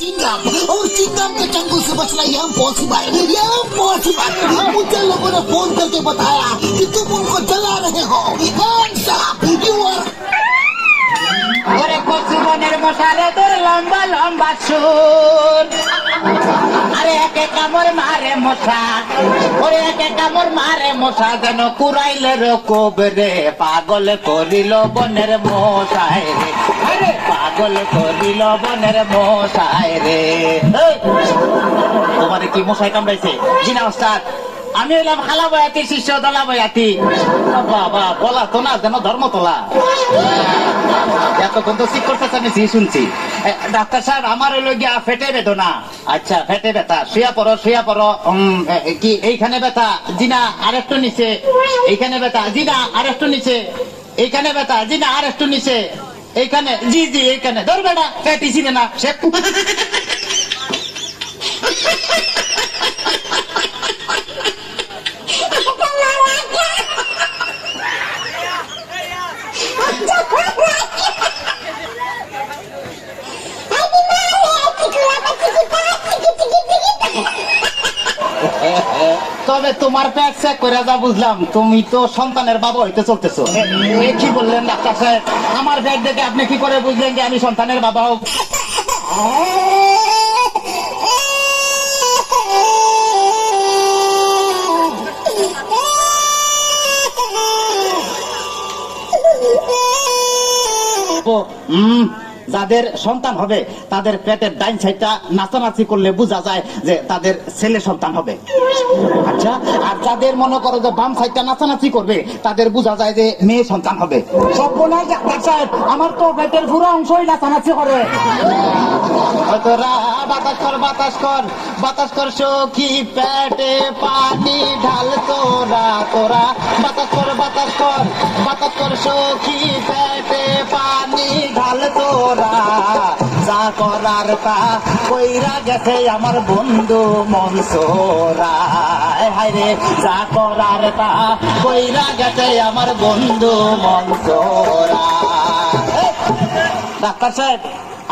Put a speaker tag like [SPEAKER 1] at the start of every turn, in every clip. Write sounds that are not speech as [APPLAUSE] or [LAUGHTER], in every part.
[SPEAKER 1] चिंगम और चिंगम के चंगुल से बचना ये इम्पॉसिबल ये इम्पॉसिबल मुझे लोगों ने फोन करके बताया कि तुम उनको जला रहे हो Hands up! You are
[SPEAKER 2] ওরে কচু বনের মশারে তোর লম্বা লম্বা চুল আরে একে কামড় মারে মশা ওরে একে কামড় মারে মশা যেন রকব রে পাগল করিল বনের মশায় রে। পাগল করিল বনের মশায় রে। তোমারে কি মশাই কামড়াইছে? জিনা ওস্তাদ? আমি হইলাম খালা বয়াতি শিষ্য দলা বয়াতি। বাবা বলা তো না যেন ধর্ম তোলা এতক্ষণ তো করতেছে আমি শুনছি। ডাক্তার সাহেব আমার হইল গিয়া ফেটে বেদনা। আচ্ছা ফেটে ব্যথা। শুয়া পড়ো শুয়া পড়ো। কি, এইখানে ব্যথা। জিনা, আরেকটু নিচে। এইখানে ব্যথা। জিনা, আরেকটু নিচে। এইখানে ব্যথা। জিনা, আরেকটু নিচে। এইখানে, জি জি, এইখানে। ধর বেটা পেটি ছিনে না, সে তবে তোমার পেট চেক করে যা বুঝলাম তুমি তো সন্তানের বাবা হইতে চলতেছো। কি বললেন ডাক্তার সাহেব আমার পেট দেখে আপনি কি করে বুঝলেন যে আমি সন্তানের বাবা হোক হুম [LAUGHS] যাদের সন্তান হবে, তাদের পেটের ডাইন সাইডটা নাচানাচি করলে বোঝা যায় যে তাদের ছেলে সন্তান হবে। আচ্ছা আর যাদের মনে করো যে বাম সাইডটা নাচানাচি করবে, তাদের বোঝা যায় যে মেয়ে সন্তান হবে। আমার তো পেটের পুরো অংশই নাচানাচি করে। বাতাস কর বাতাস কর বাতাস কর সখী, পেটে পানি ঢাল তোরা তোরা। বাতাস কর বাতাস কর বাতাস কর পেটে পানি তোরা। যা করার তা কইরা গেছে আমার বন্ধু মনসোরা। সোরা রে, যা করার তা কইরা গেছে আমার বন্ধু মনসোরা। ডাক্তার সাহেব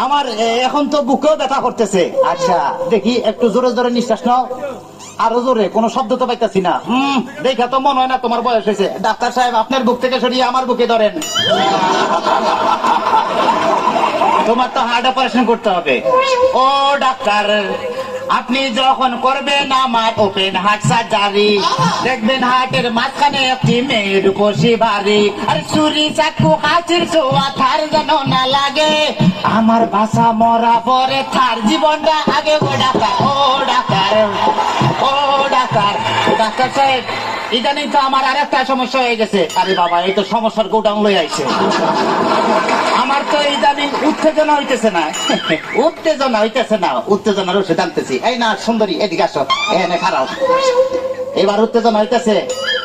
[SPEAKER 2] আমার এখন তো বুকেও ব্যথা করতেছে। আচ্ছা দেখি, একটু জোরে জোরে নিঃশ্বাস নাও। আরও জোরে, কোনো শব্দ তো পাইতেছি না। হুম, দেখা তো মনে হয় না তোমার বয়স হয়েছে। ডাক্তার সাহেব, আপনার বুক থেকে সরিয়ে আমার বুকে ধরেন। তোমার তো হার্ট অপারেশন করতে হবে। ও ডাক্তার, আপনি যখন করবেন আমার ওপেন হার্ট সার্জারি, দেখবেন হার্টের মাঝখানে একটি মেয়ের বসে ভারী আর চুরি, চাকু হাসির ছোয়া থার যেন না আমার বাসা মরা পরে থার জীবনটা আগে ও ডাক্তার ও ডাক্তার ও ডাক্তার। ডাক্তার সাহেব, ইদানিং তো আমার আর একটা সমস্যা হয়ে গেছে। আরে বাবা, এই তো সমস্যার গোডাউন লই আইছে। আমার তো ইদানিং উত্তেজনা হইতেছে না। [LAUGHS] উত্তেজনা হইতেছে না, উত্তেজনার ওষুধ আনতেছি। এই না, সুন্দরী, এদিকে আসো এনে খারাপ এবার উত্তেজনা হইতেছে।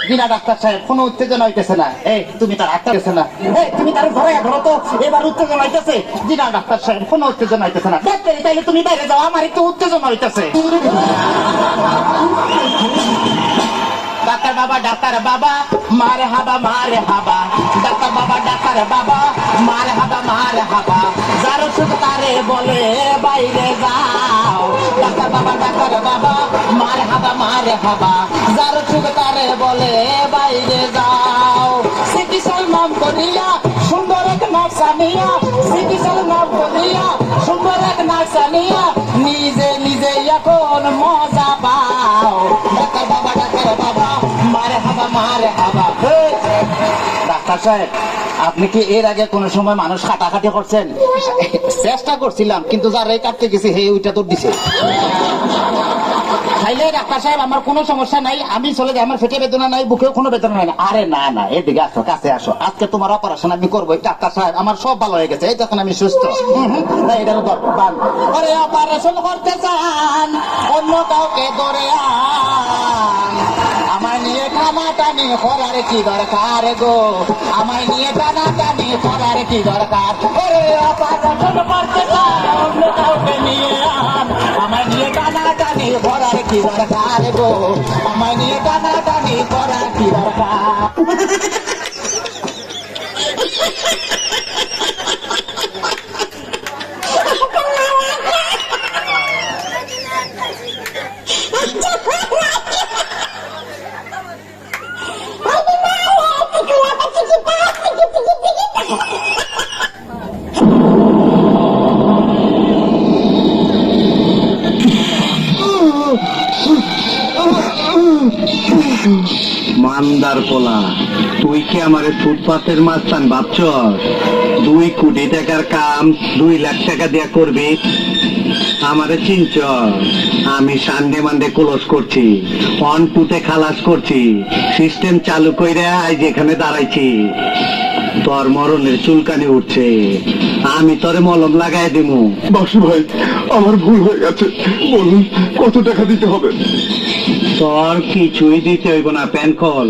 [SPEAKER 2] বিনা ডাক্তার সাহেব, কোনো উত্তেজনা হইতেছে না। এই, তুমি তার হাতটা গেছে না। এই, তুমি তার ঘরে ধরো তো। এবার উত্তেজনা হইতেছে। বিনা ডাক্তার সাহেব, কোনো উত্তেজনা হইতেছে না। ডাক্তার, তাইলে তুমি বাইরে যাও। আমার একটু উত্তেজনা হইতেছে। ডাক্তার বাবা ডাক্তার বাবা, মারে হাবা মারে হাবা। ডাক্তার বাবা ডাক্তার বাবা, মারে হাবা মারে হাবা। যার সুখ তারে বলে, বাইরে যাও। ডাক্তার বাবা ডাক্তার বাবা, মারে হাবা মারে হাবা। যার সুখ তারে বলে, বাইরে যাও। চিকিৎসার নাম করিয়া সুন্দর এক নাকসানিয়া চিকিৎসার নাম করিয়া সুন্দর এক নাকসানিয়া নিজে নিজে এখন মজা পাও। ডাক্তার বাবা ডাক্তার বাবা, মারে হাবা মারে হাবা। ডাক্তার সাহেব, আপনি কি এর আগে কোন সময় মানুষ কাটাকাটি করছেন? চেষ্টা করছিলাম, কিন্তু যার এই কাটতে গেছে, হে, ওইটা তো দিছে। খাইলে ডাক্তার সাহেব, আমার কোনো সমস্যা নাই, আমি চলে যাই, আমার পেটে বেদনা নাই, বুকেও কোনো বেদনা নাই। আরে না না, এদিকে আসো, কাছে আসো। আজকে তোমার অপারেশন আমি করব ডাক্তার সাহেব, আমার সব ভালো হয়ে গেছে, এই দেখেন আমি সুস্থ। আরে অপারেশন করতে চান, অন্য কাউকে ধরে আমার নিয়ে টানা টানি করার কি দরকার গো? আমায় নিয়ে টানা টানি করার কি দরকার? অপারেশন করতে চান, অন্য কাউকে নিয়ে আন। দরকার গো আমায় নিয়ে টানা টানি করার কি দরকার
[SPEAKER 3] মান্দার পোলা, তুই কি আমারে ফুটপাতের মাস্তান ভাবছ দুই কোটি টাকার কাম দুই লাখ টাকা দিয়া করবি? আমারে চিনচ আমি সানডে মানডে ক্লোজ করছি, অন টুতে খালাস করছি, সিস্টেম চালু কইরা আজ এখানে দাঁড়াইছি। তোর মরণের চুলকানি উঠছে, আমি তোরে মলম লাগাই দিমু।
[SPEAKER 4] বাসু ভাই, আমার ভুল হয়ে গেছে। বলুন, কত টাকা দিতে হবে?
[SPEAKER 3] তোর কিছুই দিতে হইব না প্যান কল